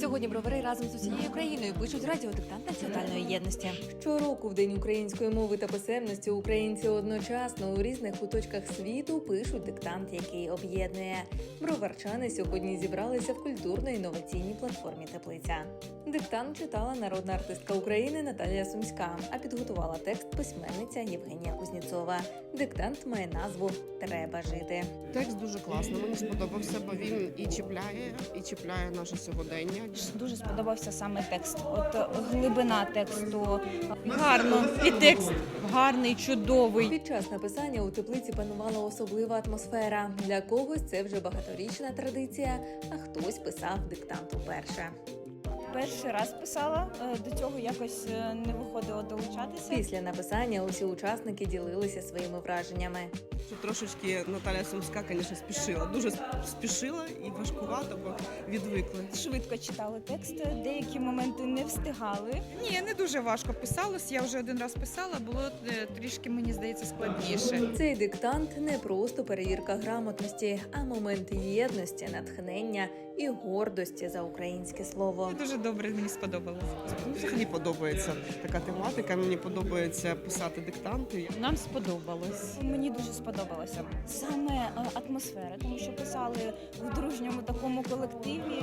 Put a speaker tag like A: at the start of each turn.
A: Сьогодні бровари разом з усією країною пишуть радіодиктант національної єдності. Щороку в день української мови та писемності українці одночасно у різних куточках світу пишуть диктант, який об'єднує. Броварчани сьогодні зібралися в культурно-інноваційній платформі Теплиця. Диктант читала народна артистка України Наталія Сумська, а підготувала текст письменниця Євгенія Кузнєцова. Диктант має назву Треба жити.
B: Текст дуже класний, мені сподобався, бо він і чіпляє, і чіпляє наше сьогодення.
C: Дуже сподобався саме текст. От е, глибина тексту.
D: Гарно, і текст гарний, чудовий.
A: Під час написання у теплиці панувала особлива атмосфера. Для когось це вже багаторічна традиція, а хтось писав диктант уперше.
C: Перший раз писала, е, до цього якось е, не виходило долучатися.
A: Після написання усі учасники ділилися своїми враженнями.
B: Що трошечки Наталя Сумська, звісно, спішила. Дуже спішила і важкувато, бо відвикли.
C: Швидко читали текст, деякі моменти не встигали.
D: Ні, не дуже важко писалось. Я вже один раз писала, було е, трішки, мені здається, складніше.
A: Цей диктант не просто перевірка грамотності, а момент єдності, натхнення і гордості за українське слово.
D: Дуже добре мені сподобалось.
B: Взагалі подобається така тематика. Мені подобається писати диктанти.
D: Нам сподобалось.
C: Мені дуже сподобалося саме е, атмосфера, тому що писали в дружньому такому колективі.